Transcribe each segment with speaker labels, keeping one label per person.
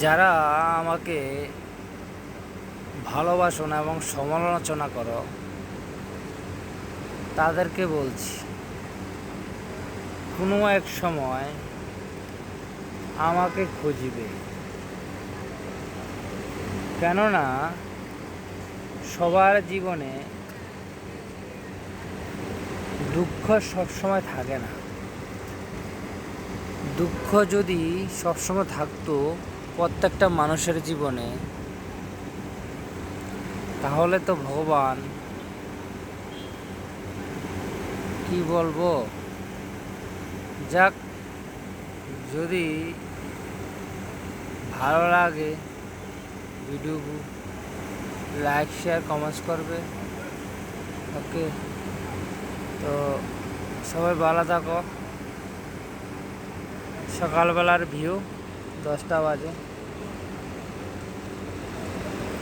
Speaker 1: যারা আমাকে ভালোবাসো না এবং সমালোচনা করো, তাদেরকে বলছি, কোনো এক সময় আমাকে খুঁজবে। কেননা সবার জীবনে দুঃখ সবসময় থাকে না। দুঃখ যদি সবসময় থাকতো প্রত্যেকটা মানুষের জীবনে, তাহলে তো ভগবান, কি বলব? যাক, যদি ভালো লাগে ভিডিও লাইক শেয়ার কমেন্টস করবে। ওকে তো সবাই ভালো থাকো। সকালবেলার ভিউ দশটা বাজে।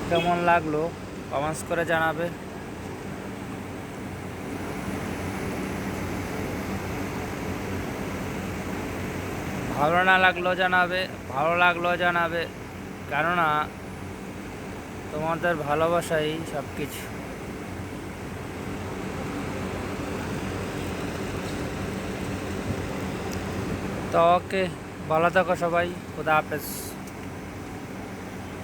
Speaker 1: কেমন লাগল? কমেন্টস করে জানাবে। ভালো না লাগল জানাবে, ভালো লাগল জানাবে। কেননা, তোমাদের ভালোবাসাই সব কিছু তো ওকে ভালো থাকো সবাই খুদা হাফেজ।